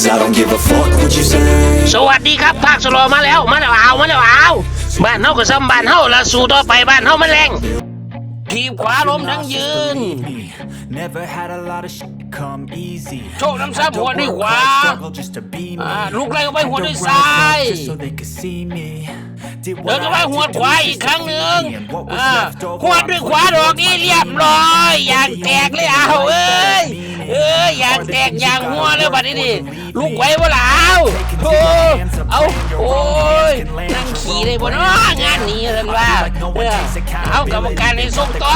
Cause I don't give a fuck what you say สวัสดีครับภาคสโลมาแล้วมาแล้วเอามาแล้วเอาบ้านเฮาก็ซ้ำบ้านเฮาละสู่ต่อไปบ้านเฮามันแรงทีบขวาลมทั้งยืน Never had a lot of shit come easy. โชคน้ำซ้ำหัวด้วยขวา Struggle just to be me. อ่าลูกไล่เข้าไปหัว Had to ด้วย rise ซ้าย up just so they could see me. Did เดิน what เข้าไป I หัว had to ขวา do อีก just ครั้ง to หนึ่ง be me. And what was อ่า left over, หัวด้วยขวาดอกนี้เรียบร้อยยางแตกเลยเอาเอ้ย เอ้ยยางแตกยางหัวเลยบัดนี้ดิ ลูกไหวบ่ล่ะโอ้เอาโอ้ยนั่งขี่ได้บ่เนาะงานนี้เพิ่นว่าเออเอากรรมการให้ส่งต่อ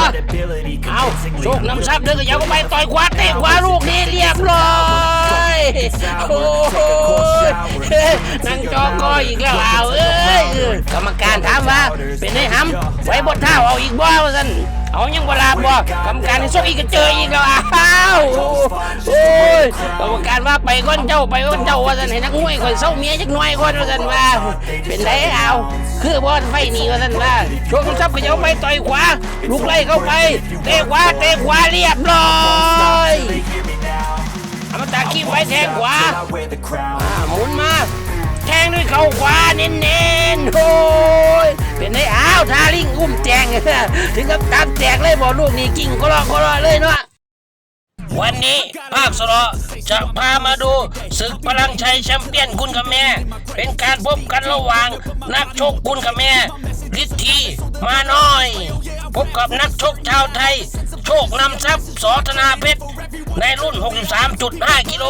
เอาโชคน้ำซับเดินก็ยาวเข้าไปต่อยขวาเตะขวาลูกนี้เรียบร้อยโอ้ยนั่งจอก้อยอีกแล้วเอาเอ้ยเอกรรมการถามว่าเป็นไงหำไว้บนเท้าเอาอีกบ่ว่าซั่น เอายังบ่ลาบ่กรรมการให้ส่งอีกก็เจออีกแล้วอ้าวโอ้ยกรรมการว่าไปก้อนเจ้าไปก้อนเจ้าว่าซั่นให้นักมวยข่อยเศร้าเมียจักหน่อยก่อนว่าซั่นว่า เป็นไรเอาคือบ่ไฟหนีว่าซั่นว่าชคน้ำซับก็ยาไปต่อยขวาลูกไล่เข้าไปเตะขวาเตะขวาเรียบร้อยอมตะขี้ไฟแทงขวาอ่าหมุนมาแทงด้วยเข่าขวาเน้นๆโอ้ย เป็นไงอ้าวทาลิงอุ้มแจงถึงกับตามแจกเลยบอกลูกนี่กิ่งก็รอก็รอเลยเนาะ วันนี้ภาคสระจะพามาดูศึกพลังชัยแชมเปี้ยนคุณกับแม่ เป็นการพบกันระหว่างนักชกคุณกับแม่ฤทธีมาน้อย พบกับนักชกชาวไทย โชคนำทรัพย์สอธนาเพชรในรุ่น 63.5 กิโล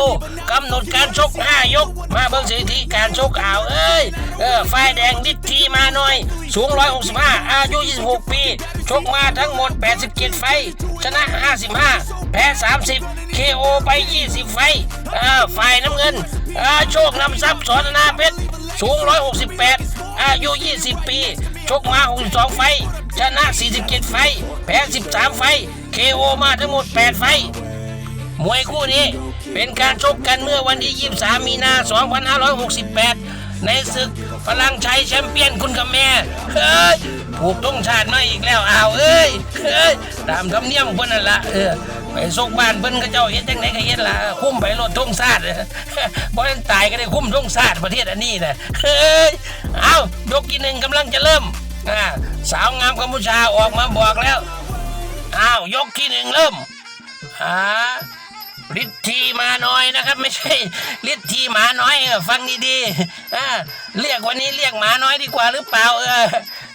กำหนดการชก 5 ยก มาเบิ่งสถิติการชกอ่าวเอ้ย เออฝ่ายแดงดิดทีมาหน่อย สูง 165 อายุ 26 ปี ชกมาทั้งหมด 87 ไฟ ชนะ 55 แพ้ 30 KO ไป 20 ไฟท์เออฝ่ายน้ำเงินอ่าโชคนำทรัพย์สอนนาเพชรสูง 168 อายุ 20 ปี ชกมา 62 ไฟ ชนะ 47 ไฟ แพ้ 13 ไฟ KO มาทั้งหมด 8 ไฟ มวยคู่นี้เป็นการชกกันเมื่อวันที่ 23 มีนา 2568 ในศึกพลังชัยแชมเปี้ยนคุณกับแม่เฮ้ย ผูกธงชาติมาอีกแล้วอ้าวเอ้ยเฮ้ยตามธรรมเนียมเพิ่นนั่นละเออไปซกบ้านเพิ่นก็เจ้าเฮ็ดจังไดก็เฮ็ดล่ะคุ้มไปรถธงชาติบ่ทันตายก็ได้คุ้มธงชาติประเทศอันนี้นะเฮ้ยเอายกที่หนึ่งกำลังจะเริ่มอ่าสาวงามกัมพูชาออกมาบอกแล้วอ้าวยกที่หนึ่งเริ่มอ่า ฤทธีมาน้อยนะครับ ไม่ใช่ฤทธีหมาน้อยเออฟังดีๆเรียกวันนี้เรียกหมาน้อยดีกว่าหรือเปล่าเออ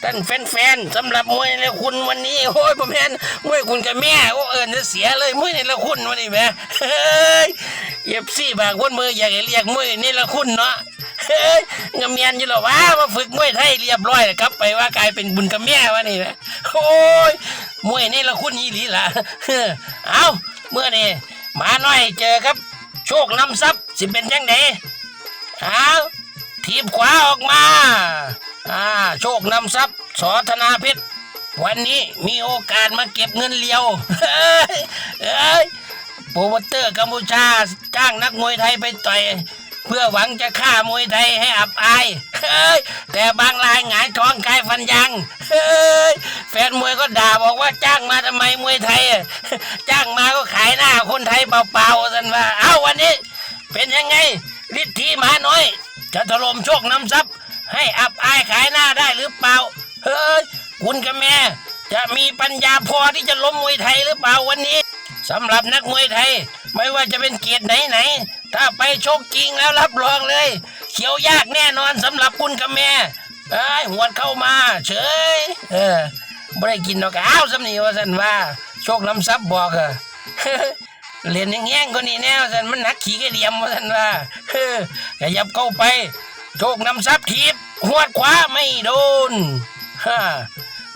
ท่านแฟนๆสำหรับมวยในคุณวันนี้โอ้ยผมเห็นมวยคุณกับแม่โอ้เอิญจะเสียเลยมวยในละคุณวันนี้แม่เฮ้ยเอฟซีบางคนมืออยากเรียกมวยในละคุณเนาะเฮ้ยงามเมียนอยู่หรอวะมาฝึกมวยไทยเรียบร้อยแล้วกลับไปว่ากลายเป็นบุญกับแม่วะนี่แหละโอ้ยมวยในละคุณยี่หลีล่ะเฮ้อเอาเมื่อนี้ห มาหน้อยเจอครับ โชคนำทรัพย์สิเป็นยังไงเอาทีบขวาออกมาอ่าโชคนำทรัพย์สอธนาเพชรวันนี้มีโอกาสมาเก็บเงินเลียวเฮ้ยเอ้ยโปรโมเตอร์กัมพูชาจ้างนักมวยไทยไปต่อย เพื่อหวังจะฆ่ามวยไทยให้อับอายเฮ้ยแต่บางรายหงายท้องกายฟันยางเฮ้ยแฟนมวยก็ด่าบอกว่าจ้างมาทำไมมวยไทย จ้างมา คนไทยเปล่าๆสันว่า เอ้าวันนี้ เป็นยังไงฤทธีหมาน้อย จะถล่มโชคนำทรัพย์ ให้อับอายขายหน้าได้หรือเปล่า เฮ้ย คุณกับแม่ จะมีปัญญาพอที่จะล้มมวยไทยหรือเปล่าวันนี้สำหรับนักมวยไทย ไม่ว่าจะเป็นเกียรติไหนๆถ้าไปโชกจริงแล้วรับรองเลย เขียวยากแน่นอนสำหรับคุณกับแม่ไอ้ยหวดเข้ามา เฉย เออไม่ได้กินดอกอ้าวสำนีว่าสันว่า โชคน้ำซับบอกอะ เรียนยังแง่งก็นี่แน่สันมันหนักขี่กระเดียมว่าสันว่าเฮ้อขยับเข้าไปโชคนำซับทีบหวดขวาไม่โดนฮ่า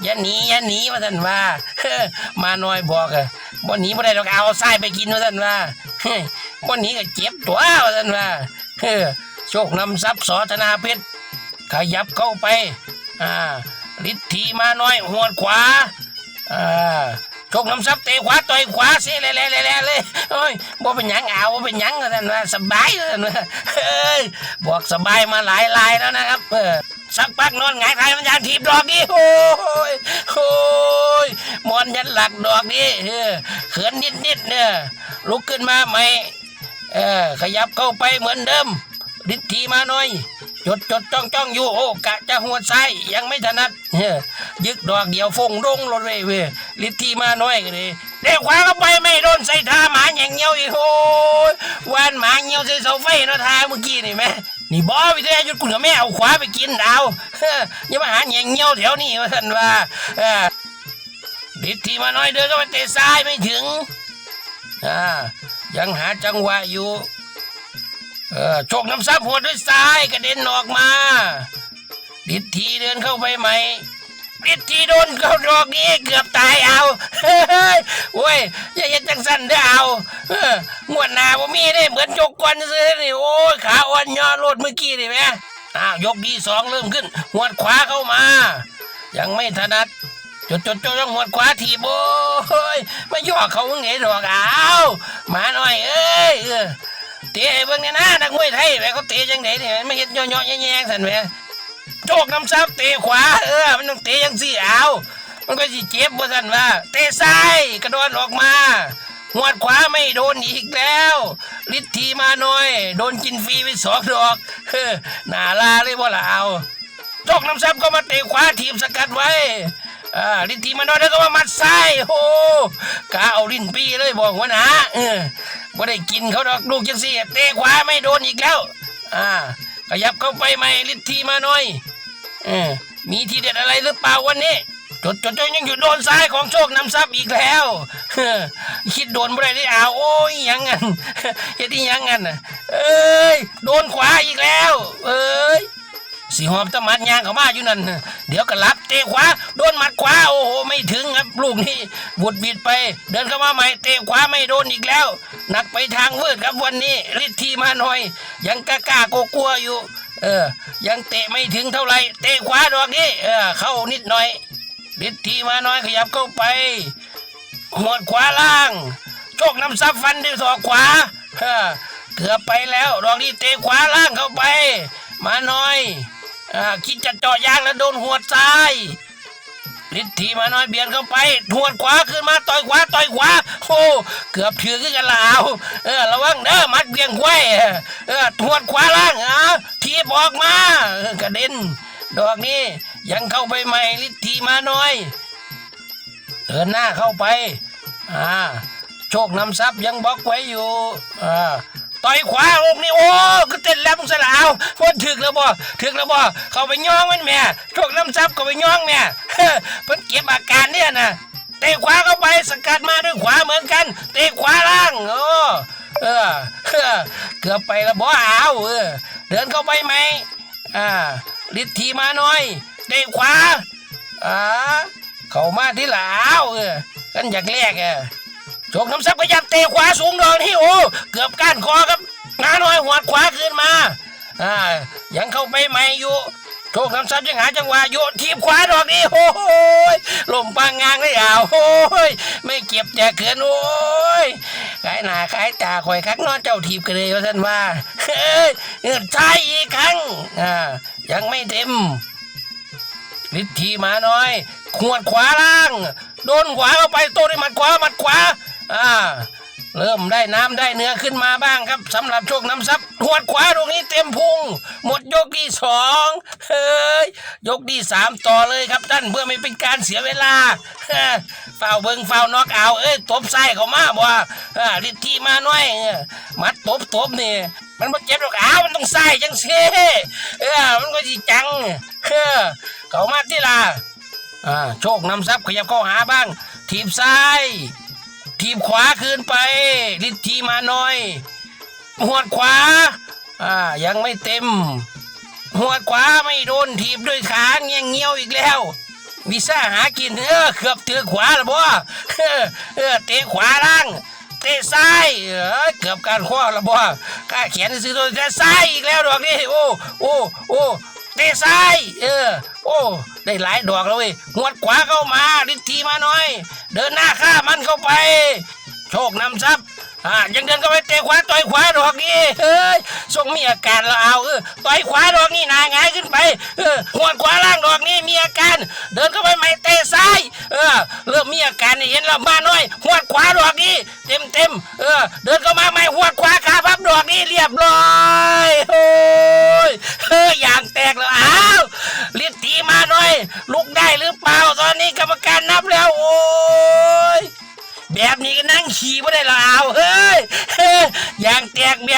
อย่าหนีอย่าหนีว่าสันว่าเฮ้มาหน่อยบอกอะบ่หนีบ่ได้ดอกเอาไส้ไปกินว่าสันว่าเฮ้บ่หนีก็เจ็บตัวว่าสันว่าเฮ้โชคนำซับสอธนาเพชรขยับเข้าไปอ่าฤทธีมาน้อยหัวดขวาอ่า ชคน้ำซับเตะขวาต่อยขวาเสียเลยเลยเลยเลยโอ้ยบ่เป็นหยังเอาบ่เป็นหยังท่านว่าสบายท่านว่าเฮ้ยบอกสบายมาหลายลายแล้วนะครับเออสักพักนอนหงายท้ายมันยางถีบดอกนี้โอ้ยโอ้ยมอนยันหลักดอกนี้เออเขินนิดนิดเนี่ยลุกขึ้นมาใหม่เออขยับเข้าไปเหมือนเดิมฤทธีมาหน่อย จดจดจ้องจ้องอยู่โอ้กะจะหัวซ้ยังไม่ถนัดเฮ้ยึกดอกเดียวฟงดงรถเว้ยเว้ยฤทธีมาน่อยก็เลยเด็กขวาเข้าไปไม่โดนใส่ท่าหมาอย่างเงี้ยวอีกโอ้ยวานหมาเงี้ยวใส่เสาไฟเนาะท่าเมื่อกี้นี่แม่นี่บอวิทยายุทธคุณกับแม่เอาขวาไปกินเอาเฮ้ออย่ามาหาอย่างเงี้ยวแถวนี้ว่าท่านว่าเออฤทธีมาน่อยเดินเข้าไปเตะซ้ายไม่ถึงอ่ายังหาจังหวะอยู่ เออโชคน้ำซับหัวด้วยซ้ายกระเด็นออกมาดิดทีเดินเข้าไปใหม่ดิดทีโดนเข้าดอกนี้เกือบตายเอาเฮ้ยโอ้ยอย่าเห็นจังสั้นเด้อเอาเงวดหน้าผมมีได้เหมือนจกกวนซื้อนี่โอ้ยขาอ่อนย่อรถเมื่อกี้นี่แม่อ้าวยกดีสองเริ่มขึ้นหัวขวาเข้ามา ยังไม่ถนัดจดจดจดต้องหมวขวาทีโอ้ยไม่ย่อเขามึงไหนดอกอ้าวมาหน่อยเอ้ย เตะให้เบิ่งเนี่ยนะนักมวยไทยแม่เขาเตะจังไดเนี่ยไม่เห็นย่อๆแย่ๆสันแหม่โจกน้ำซับเตะขวาเออมันต้องเตะยังสี่เอามันก็สิเจ็บว่าสันว่า เตะซ้ายกระโดดออกมาหวดขวาไม่โดนอีกแล้วฤทธีมาหน่อย โดนกินฟรีไปสองดอกเฮ้อหนาลาเลยบ่ล่ะเอาโจกน้ำซับก็มาเตะขวาทีมสกัดไว้อ่าลิ้นทีมันน้อยแล้วก็มามัดไส้โอ้กาเอาลิ้นปีเลยบอกว่านะเออ บ่ได้กินเขาดอกลูกจังสี่เตะขวาไม่โดนอีกแล้ว อ่า ขยับเข้าไปใหม่ลิ้นทีมาหน่อยเออมีทีเด็ดอะไรหรือเปล่าวันนี้จดจดจดยังอยู่โดนซ้ายของโชคนำซับอีกแล้วคิดโดนบ่ได้ได้เอาวโอ้ยยังงั้นเฮ็ดอีหยังงั้นน่ะเอ้ยโดนขวาอีกแล้ว เอ้ยสีหอบตะมัดยางเข้ามาอยู่นั่น เดี๋ยวก็รับเตะขวา โดนหมัดขวา โอ้โห ไม่ถึงครับ ลูกนี้บุดบิดไป เดินเข้ามาใหม่ เตะขวาไม่โดนอีกแล้ว หนักไปทางมืดครับวันนี้ฤทธิ์ทีมาหน่อย ยังกล้ากล้ากลัวๆอยู่ เออ ยังเตะไม่ถึงเท่าไหร่เตะขวาดอกนี้เออเข้านิดหน่อยฤทธิ์ทีมาหน่อยขยับเข้าไปหัวดขวาล่างโชคน้ำซับฟันด้วยศอกขวาเกือบไปแล้วดอกนี้เตะขวาล่างเข้าไป มาหน่อยอคิดจะเจาะยางแล้วโดนหัวซ้าย ฤทธีมาหน่อยเบียดเข้าไปหัวดขวาขึ้นมาต่อยขวาต่อยขวาโอ้เกือบถือขึ้นกันแล้วเออระวังเด้อมัดเบียงไว้เออหัวดขวาล่างอะทีบออกมากระเด็น ดอกนี้ยังเข้าไปใหม่ฤทธีมาหน่อยเดินหน้าเข้าไปอ่าโชคนำทรัพย์ยังบล็อกไว้อยู่อ่า ต่อยขวาอกนี่โอ้ก็เต้นแล้วมึงสลาวพ้นถึกแล้วบ่ถึกแล้วบ่เข้าไปย่องมันแม่โชคนำทรัพย์เข้าไปย่องแม่เฮ้อเพิ่นเก็บอาการเนี่ยนะเตะขวาเข้าไปสกัดมาด้วยขวาเหมือนกันเตะขวาล่างโอ้เออเออเกือบไปแล้วบ่เอาเออเดินเข้าไปไหมอ่าฤทธีมาหน่อยเตะขวาอ่าเข้ามาที่หลาวเออกันอยากแรกเออ โชคำซับพยายามเตะขวาสูงดอกนี่โอ้เกือบก้านคอครับงาน้อยหัวขวาขึ้นมาอ่ายังเข้าไปใหม่อยู่โชคน้ำซับยังหาจังหวะอยู่ทีบขวาดอกนี้โอ้ยลมปางงางเลยอ่าวโอ้ยไม่เก็บแต่เกินโอ้ยขายหนาขายตาคอยคักนอนเจ้าทีบกันเลยว่าท่านว่าเฮ้ยใช่อีกครั้งอ่ายังไม่เต็มฤทธีมาหน่อยขวดขวาล่าง โดนขวาเข้าไปโตด้วยหมัดขวาหมัดขวา อ่าเริ่มได้น้ำได้เนื้อขึ้นมาบ้างครับสำหรับโชคน้ำซับหวดขวาตรงนี้เต็มพุง หมดยกที่สองเฮ้ยยกที่สามต่อเลยครับท่านเพื่อไม่เป็นการเสียเวลาเฝ้าเบิงเฝ้านอกเอาเอ้ยตบไส้เขามาบ่อ่าฤทธีมาหน่อยมัดตบตบนี่มันบ่เจ็บหรอกอ้าวมันต้องไส้จังเซ่เออมันก็สิจังเฮ้อเขามาที่ล่ะอ่าโชคนำทรัพย์ขยับเข้าหาบ้าง ทีบซ้าย ทีบขวาคืนไปลิทีมาหน่อยหวดขวา อ่า ยังไม่เต็ม หัวขวาไม่โดนทีบด้วยขาเงี้ยเงี้ยวอีกแล้ววิซ่าหากินเออเกือบถือขวาแล้วบ่เออเอเตะขวาล่างเตะซ้ายเออเกือบการข้อแล้วบ่กล้าแขนซื้อตัวแต่ซ้ายอีกแล้วดอกนี้โอ้โอ้โอ้ เตะซ้ายเออ โอ้ได้หลายดอกแล้วเว้ยหวดขวาเข้ามาดิทีมาหน่อย เดินหน้าข้ามันเข้าไป โชคนำทรัพย์อ่ายังเดินเข้าไปเตะขวาต่อยขวาดอกนี้เฮ้ยทรงมีอาการแล้วเอาเออต่อยขวาดอกนี้หนาหงายขึ้นไปเออหวดขวาล่างดอกนี้มีอาการ เดินเข้าไปไม่เตะซ้ายเออเริ่มมีอาการเห็นแล้วมาหน่อยหวดขวาดอกนี้เต็มเต็มเออเดินเข้ามาไม่หวดขวาขาพับดยบร้อยโอ้อย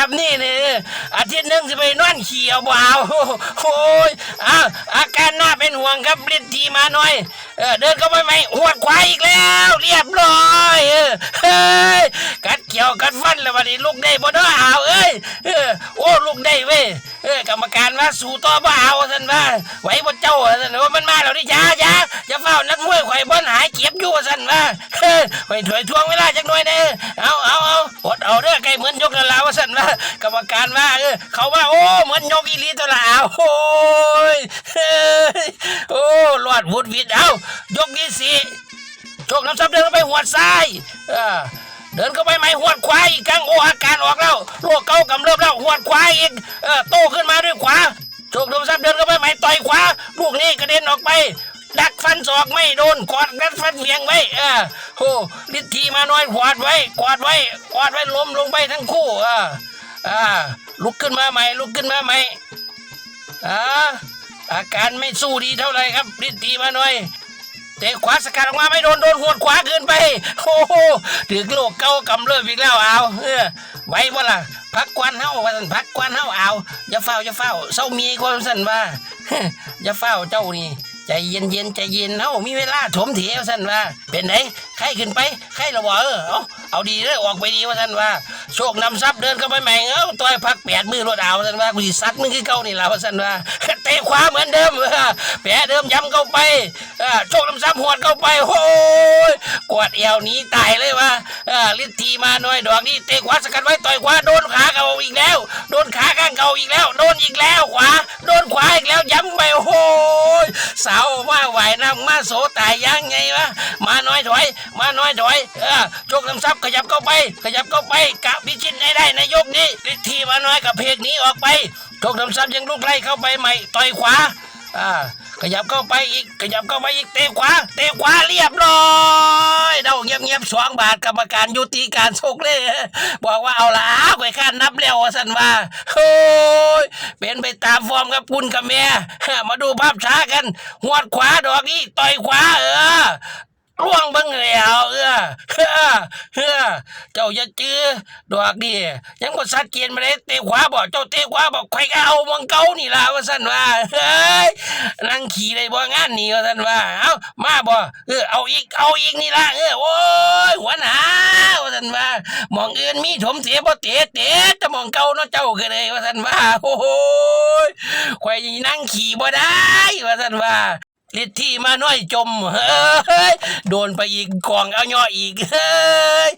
แตกแบบนี้เนี่ยอาทิตย์หนึงจะไปนอนขี่เอาบ่าวโอ้ยอ้าอาการน่าเป็นห่วงครับลิตทีมาหน่อยเออเดินเข้าไปไหมหวดควายอีกแล้ว เรียบร้อยเฮ้ยกัดเขียวกัดฟันแล้ววันนี้ลูกได้บ่เนาะเอาเอ้ยเออโอ้ลูกได้เว้ย เออกรรมการว่าสู่ต่อบ่เอาท่านว่าไหวบ่เจ้าท่านว่ามันมาแล้วนี่จ้าจ้าจะเฝ้านักมวยข่อยบ่หายเจ็บอยู่ท่านว่าเฮ้ยถอยทวงเวลาจักหน่อยเด้อเอาเอาเอาอดเอาเด้อใกล้เหมือนยกแล้วล่ะว่าท่านว่ากรรมการว่าเออเขาว่าโอ้เหมือนยกอีหลีตัวละเอาโอ้ยเฮ้ยโอ้รอดวุดวิดเอายกที่สี่โชคน้ำซับเดินไปหัวดซ้ายเออ เดินเข้าไปไหมหัวดขวาอีกครั้งโอ้อาการออกแล้วโรคเก่ากำเริบแล้วหัวดขวาอีกเออโตขึ้นมาด้วยขวาโชคน้ำซับเดินเข้าไปไหมต่อยขวาลูกนี้กระเด็นออกไป ดักฟันศอกไม่โดนกอดกันฟันเหวียงไว้เออโอ้ลิทีมาน้อยกวาดไว้กวาดไว้กวาดไว้ล้มลงไปทั้งคู่เอออ่าลุกขึ้นมาใหม่ลุกขึ้นมาใหม่อ่าอาการไม่สู้ดีเท่าไหร่ครับลิทีมาน้อย เตะขวาสกัดออกมาไม่โดนโดนหัวดขวาเกินไป โอ้โหถึงโลกเก่ากำเริบอีกแล้วเอาเออไว้บ่ล่ะพักกวนเฮาว่าซั่นพักกวนเฮาเอาอย่าเฝ้าอย่าเฝ้าเศร้ามีความสั่นว่าอย่าเฝ้าเจ้านี่ใจเย็นเย็นๆใจเย็นเฮามีเวลาถมเถียวสั่นว่า เป็นไงใครขึ้นไปใครระวะเออเอาเอาดีเลยออกไปดีว่าสั่นว่า โชคนำทรัพย์เดินเข้าไปใหม่เอ้าต่อยพักแปดมือรถเอาสั่นว่ากูสิซัดมึงคือเก่านี่ล่ะว่าสั่นว่าเตะขวาเหมือนเดิมเออแผลเดิมย้ำเข้าไป โชคนำทรัพย์หวดเข้าไปโอ้ยกวดเอวหนีตายเลยว่าลิทีมาหน่อยดอกนี้เตะขวาสกัดไว้ต่อยขวาโดนขาเก่าอีกแล้ว โดนขาข้างเก่าอีกแล้ว โดนอีกแล้วขวาโดนขวาอีกแล้วย้ำไปโอ้โหสาวว่าไหวน้ำมาโสตายยังไงวะมาน้อยถอย มาน้อยถอยเออโชคนำทรัพย์ขยับเข้าไป ขยับเข้าไปกะพิชิตให้ได้ในยกนี้ลิทีมาน้อยกับเพกหนี้ออกไปโชคนำทรัพย์ยังลุกไล่เข้าไปใหม่ต่อยขวาอ่า ขยับเข้าไปอีก ขยับเข้าไปอีก เตะขวา เตะขวาเรียบร้อยเดาเงียบเงียบๆสองบาทกรรมการยุติการชกเลย บอกว่าเอาละไปข้านนับแล้วว่าสันว่าเฮ้ยเป็นไปตามฟอร์มกับคุณกับแม่ มาดูภาพช้ากันหัวดขวาดอกนี้ต่อยขวาเออ ร่วงบังแล้วเออเออเออเจ้าอย่าจื้อดอกนี่ยังบ่สัดเกียนมาเลยเตะขวาบอกเจ้าเตะขวาบอกใครก็เอามังเก่านี่ล่ะว่าซั่นว่าเฮ้ยนั่งขี่ได้บ่งานนี่ว่าซั่นว่าเอ้ามาบ่เออเอาอีกเอาอีกนี่ล่ะเออโอ้ยหัวหน้าว่าซั่นว่ามองอื่นมีถมเตะบ่เตะเตะแต่มองเก่าเนาะเจ้าก็เลยว่าซั่นว่าโอ้ยข่อยนั่งขี่บ่ได้ว่าซั่นว่า ลิทที่มาน้อยจมเฮ้ยโดนไปอีกกองเอาย่ออีกเฮ้ย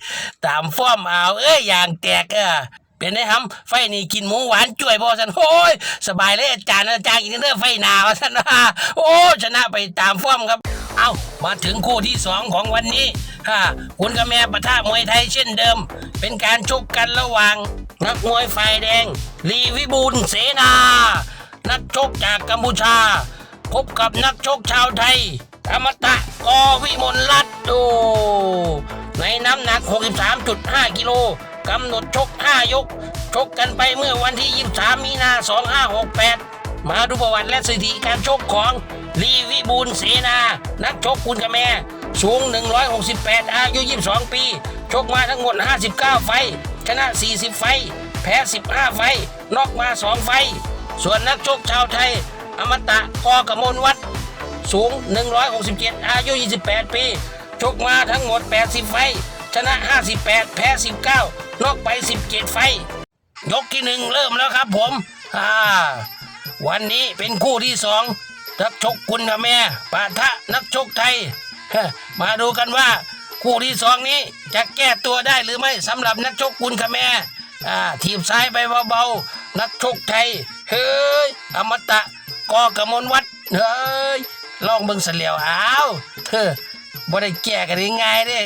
ตามฟ้อมเอาเอ้ยอย่างแตกเออเป็นได้ทำไฟนี่กินหมูหวานจ่วยบอสันโอ้ยสบายเลยอาจารย์อาจารย์อีกเรื่องไฟหนาวสันว่าโอ้ชนะไปตามฟ้อมครับ เอามาถึงคู่ที่สองของวันนี้ฮะคุณกับแม่ปะทะมวยไทยเช่นเดิม เป็นการชกกันระหว่าง นักมวยฝ่ายแดง ลีวิบูลเสนา นักชกจากกัมพูชา พบกับนักชกชาวไทย อมตะกอวิมลรัตโด ในน้ำหนัก 63.5 กิโลกำหนดชก 5 ยก ชกกันไปเมื่อวันที่ 23 มีนา 2568 มาดูประวัติและสถิติการชกของลีวิบูลเสนา นักชกคุณกระแม่สูง 168 อายุ 22 ปี ชกมาทั้งหมด 59 ไฟ ชนะ 40 ไฟ แพ้ 15 ไฟ นอกมา 2 ไฟ ส่วนนักชกชาวไทย อมตะกอกมลวัฒน์สูง 167 อายุ 28 ปีชกมาทั้งหมด 80 ไฟ ชนะ 58 แพ้ 19 นอกไป 17 ไฟ ยกที่หนึ่งเริ่มแล้วครับผมอ่าวันนี้เป็นคู่ที่สองนักชกคุณกับแม่ปะทะนักชกไทย มาดูกันว่า คู่ที่สองนี้จะแก้ตัวได้หรือไม่สำหรับนักชกคุณกับแม่ทีบซ้ายไปเบาๆนักชกไทย เฮ้ยอมตะ กอกระมลวัดเฮ้ยลองเบิ่งเสลียวอ้าวเฮ้อบ่ได้แก้กันง่ายๆเด้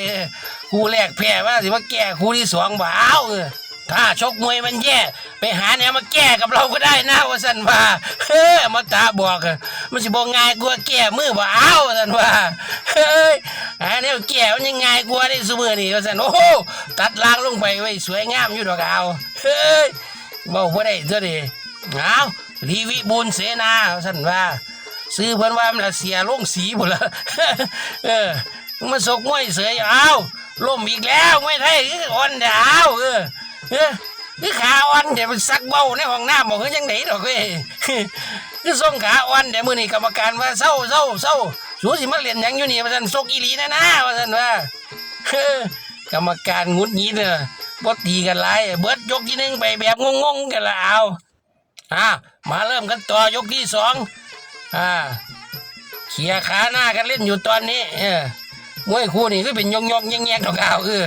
คู่แรกแพ้ว่าสิว่าแก้คู่ที่สองบ่อ้าวเออถ้าชกมวยมันแย่ ไปหาแนวมาแก้กับเราก็ได้นะว่าสันว่าเฮ้ยอมตะบอกอะมันสิบ่ง่ายกว่าแก้มือบ่อ้าวสันว่าเฮ้ยหาแนวแก้มันยังง่ายกว่าได้ซุมื้อนี่ว่าสันโอ้โหตัดล่างลงไปไว้สวยงามอยู่ดอกเอาเฮ้ยเบาบ่ได้เท่าดีเอา ลีวิบูลเสนาสั่นว่า ซื้อเพิ่นว่ามันละเสียลงสีหมดละเออมาสกมวยเสยเอาล่มอีกแล้วไม่ไทยคืออ่อนเดี๋ยวเอาเออเออคือขาอ่อนเดี๋ยวมันซักเบ้าในห้องน้ำบอกคือยังไหนดอกเว้ยคือส่งขาอ่อนเดี๋ยวมือนี้กรรมการว่าเศร้าเศร้าเศร้าสูสิมาเล่นยังอยู่นี่ว่าซั่นซกอีหลีนะนะว่าซั่นว่ากรรมการงุดงิดเด้อบ่ตีกันหลายเบิดยกที่หนึ่งไปแบบงงๆกันละเอา อ่ามาเริ่มกันต่อยกที่สองอ่าเขี่ยขาหน้ากันเล่นอยู่ตอนนี้ เออมวยคู่นี่ก็เป็นยงยงแยงแยงดอกเอาเออ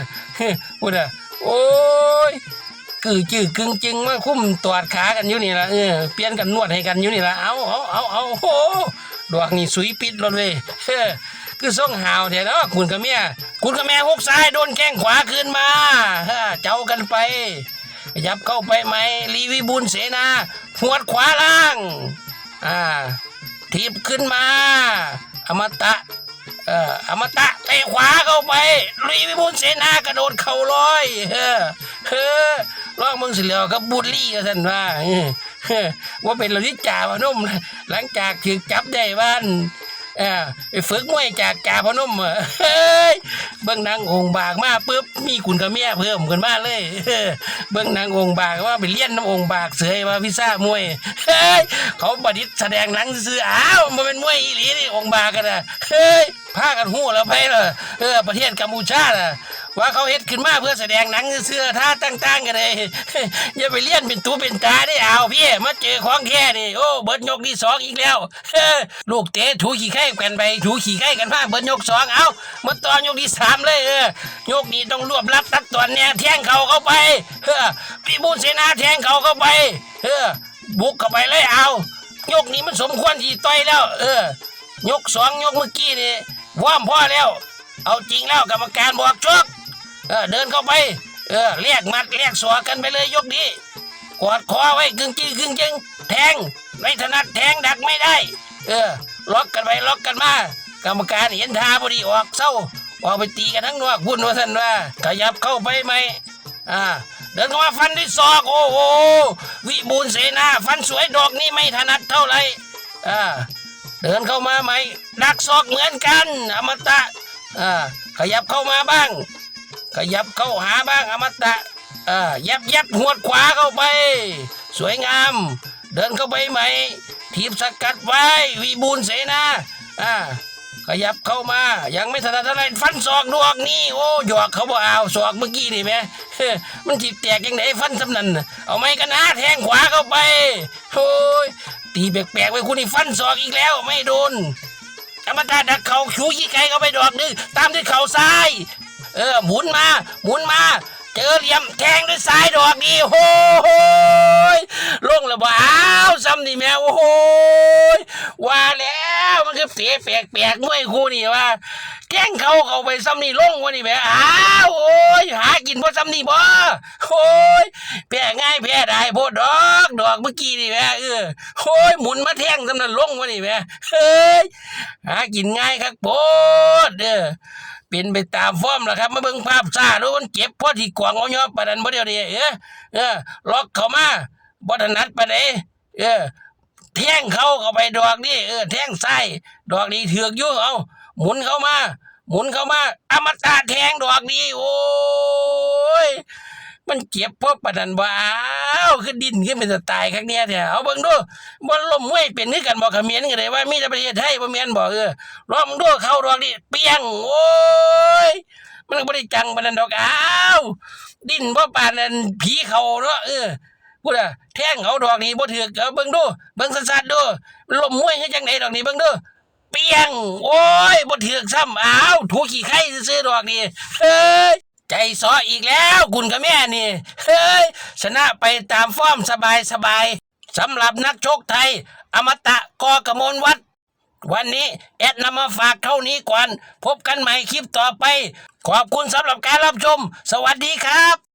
พูดอะโอ้ยคือจื้อกึ่งจึงมาคุ้มตอดขากันอยู่นี่ละเออเปลี่ยนกันนวดให้กันอยู่นี่ละเอาเอาเอาเอาโอ้ดอกนี่สุยปิดรถเว้ยเออคือส่งหาวเถอะเนะคุณกับเมียคุณกับแม่ฮุกซ้ายโดนแข้งขวาขึ้นมาเจ้ากันไป ขยับเข้าไปไหมลีวิบุญเสนาหวดขวาล่างอ่าทีบขึ้นมา อมตะเอ่ออมตะเตะขวาเข้าไปลีวิบุญเสนากระโดดเข่าลอยเฮ้อเฮ้อลองมึงสิเหลียวกับบุลลี่กันสันว่าเฮ้อเฮ้อว่าเป็นเราที่จ่าพนมหลังจากถูกจับได้บ้าน เออไปฝึกมวยจากจ่าพนมเหรอเฮ้ยเบื้องนางองค์บากมาปุ๊บมีคุณกับเมียเพิ่มกันมาเลยเบื้องนางองค์บากว่าไปเลี้ยนน้ำองค์บากเสยมาพิซ่ามวยเฮ้ยเขาประดิษฐ์แสดงหนังซื้ออ้าวมันเป็นมวยอีหลีนี่องค์บากกันนะเฮ้ยผ้ากันหู้แล้วไปเหรอเออประเทศกัมพูชาน่ะ ว่าเขาเฮ็ดขึ้นมาเพื่อแสดงหนังเสื้อท่าต่างๆกันเลยอย่าไปเลี้ยนเป็นตูเป็นตาได้เอาพี่มาเจอของแท้นี่โอ้เบิดยกที่สองอีกแล้วลูกเตะถูขี่ไข่กันไปถูขี่ไข่กันมาเบิดยกสองเอามาตอนยกที่สามเลยเออยกนี้ต้องรวบรัดตัดตอนเนี่ยแทงเข่าเข้าไปเฮ้อพี่บุญเสนาแทงเข่าเข้าไปเฮ้อบุกเข้าไปเลยเอา ยกนี้มันสมควรที่ต่อยแล้ว เออ ยกสองยกเมื่อกี้นี่ว่ามพ่อแล้ว เอาจริงแล้วกรรมการบอกชก เออเดินเข้าไป เออเรียกมัดเรียกสวกันไปเลยยกนี้กอดคอไว้กึ่งจี้กึ่งจึงแทงไม่ถนัดแทงดักไม่ได้ เออ ล็อกกันไปล็อกกันมา กรรมการเห็นท่าพอดีออกเศร้าออกไปตีกันทั้งนอกพุ่นว่าท่านว่า ขยับเข้าไปไหมอ่าเดินเข้ามาฟันด้วยศอกโอ้โหวิบูลเสนาฟันสวยดอกนี้ไม่ถนัดเท่าไหร่อ่าเดินเข้ามาไหมดักศอกเหมือนกัน อมตะอ่าขยับเข้ามาบ้าง ขยับเข้าหาบ้างอมตะอ่ายับยับหัวขวาเข้าไป สวยงาม เดินเข้าไปไหมทีบสกัดไว้วิบูลเสนาอ่าขยับเข้ามายังไม่ถนัดอะไรฟันศอกดวกนี่โอ้หยอกเขาบอกเอาศอกเมื่อกี้นี่แหมมันจิตแตกยังไงฟันสำนันเอาไม่กันนะแทงขวาเข้าไปโอ้ยตีแปลกๆไปคุณนี่ฟันศอกอีกแล้วไม่โดนธรรมดาดักเขาชูขี้ไกเข้าไปดอกหนึงตามด้วยเข่าซ้าย เออหมุนมาหมุนมา เจอเหลี่ยมแทงด้วยซ้ายดอกนี้โอ้โหยลงแล้วบ่อ้าวซ้ำนี่แม่โอ้โหยว่าแล้วมันคือเสียแปลกๆมวยคู่นี่ว่าแกงเขาเขาไปซ้ำนี่ลงวะนี่แม่อ้าวโอ้ยหากินพราะซ้ำนี่บ่โอ้ยแพ้ง่ายแพ้ได้โพดดอกดอกเมื่อกี้นี่แม่เออโอ้ยหมุนมาแทงซ้ำนั่นลงวะนี่แม่เฮ้ยหากินง่ายครับโพดเด้อ เป็นไปตามฟอร์มแหละครับมาเบิ่งภาพซาดูมันเจ็บพอที่กวางเอายอปานนั้นบ่เดียวดีเออเออล็อกเข้ามาบ่ถนัดปานใดเออแทงเขาเข้าไปดอกนี่เออแทงใส่ดอกนี้ถือกอยู่เอาหมุนเข้ามา หมุนเข้ามา อมตะแทงดอกนี้โอ้ย มันเจ็บพราะปานนั้นว้าวคือดินขึ้นเป็นสไตล์ครั้งเนี้ยแท้เอาเบิ่งดูบ่ล้มมวยเป็นคือกันบ่เขมิ้นกันเลยว่ามีแต่ประเทศไทยบ่แม่นบ่เออรอบมึงดูเข้าดอกนี่เปียงโอ้ยมันก็บ่ได้จังปานนั้นดอกอ้าวดิ้นบ่ปานนั้นผีเขาเนาะเออพูดอะแทงเขาดอกนี้บ่ถือกเอาเบิ่งดูเบิ่งสัดๆดูล้มมวยให้จังไดดอกนี้เบิ่งดูเปียง โอ้ยบ่ถือกซ้ำอ้าวถูกขี้ไข่ซื้อดอกนี้เฮ้ย ใจซออีกแล้วคุณกับแม่นี่ เฮ้ย ชนะไปตามฟอร์มสบายๆสำหรับนักชกไทย อมตะกอกมลวัด วันนี้แอดนำมาฝากเท่านี้ก่อน พบกันใหม่คลิปต่อไป ขอบคุณสำหรับการรับชม สวัสดีครับ